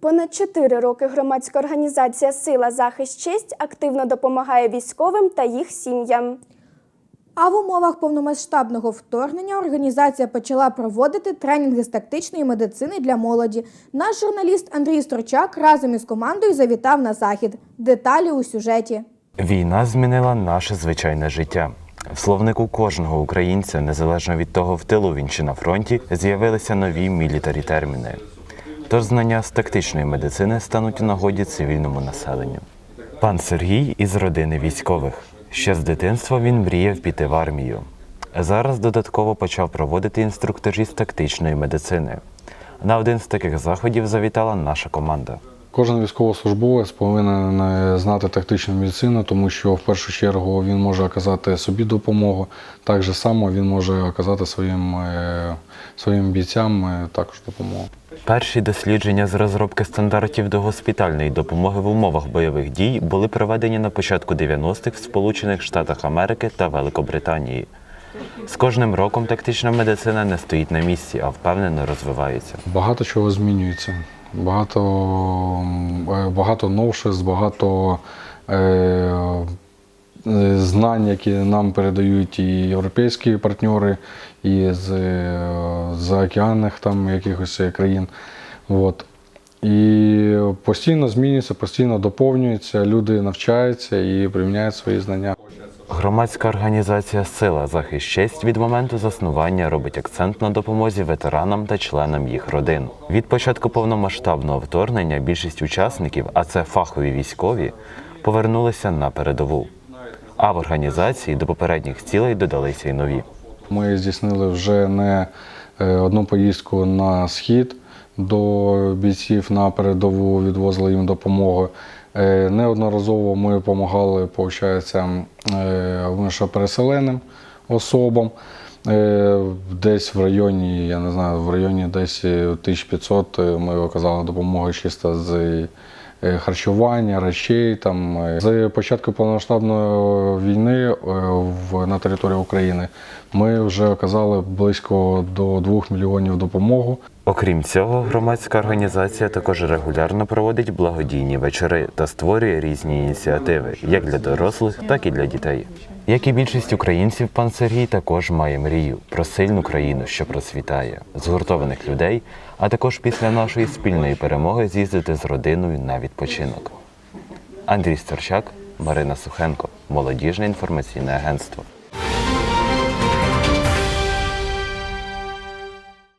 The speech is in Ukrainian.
Понад чотири роки громадська організація Сила захист честь активно допомагає військовим та їх сім'ям. А в умовах повномасштабного вторгнення організація почала проводити тренінги з тактичної медицини для молоді. Наш журналіст Андрій Строчак разом із командою завітав на захід. Деталі у сюжеті. Війна змінила наше звичайне життя. В словнику кожного українця, незалежно від того, в тилу він чи на фронті, з'явилися нові мілітарі терміни. Тож знання з тактичної медицини стануть у нагоді цивільному населенню. Пан Сергій із родини військових. Ще з дитинства він мріяв піти в армію. Зараз додатково почав проводити інструктажі з тактичної медицини. На один з таких заходів завітала наша команда. Кожен військовослужбовець повинен е, знати тактичну медицину, тому що в першу чергу він може оказати собі допомогу. Так само він може оказати своїм, е, своїм бійцям е, також допомогу. Перші дослідження з розробки стандартів до госпітальної допомоги в умовах бойових дій були проведені на початку 90-х в Сполучених Штатах Америки та Великобританії. З кожним роком тактична медицина не стоїть на місці, а впевнено розвивається. Багато чого змінюється. Багато, е, багато новшеств, багато е, знань, які нам передають і європейські партнери, і з е, заокеанних там якихось країн. От. І постійно змінюється, постійно доповнюється, люди навчаються і приміняють свої знання. Громадська організація Сила захист честь від моменту заснування робить акцент на допомозі ветеранам та членам їх родин. Від початку повномасштабного вторгнення більшість учасників, а це фахові військові, повернулися на передову. А в організації до попередніх цілей додалися й нові. Ми здійснили вже не е, одну поїздку на схід до бійців на передову, відвозили їм допомогу. Е, Неодноразово ми допомагали, виходить, переселеним особам. Е, Десь в районі, я не знаю, в районі десь 1500 ми оказали допомогу чисто з е, харчування, речей. Там. е. З початку повномасштабної війни е, на території України ми вже оказали близько до 2 мільйонів допомогу. Окрім цього, громадська організація також регулярно проводить благодійні вечори та створює різні ініціативи як для дорослих, так і для дітей. Як і більшість українців, пан Сергій також має мрію про сильну країну, що процвітає, згуртованих людей, а також після нашої спільної перемоги з'їздити з родиною на відпочинок. Андрій Сторчак, Марина Сухенко, Молодіжне інформаційне агентство.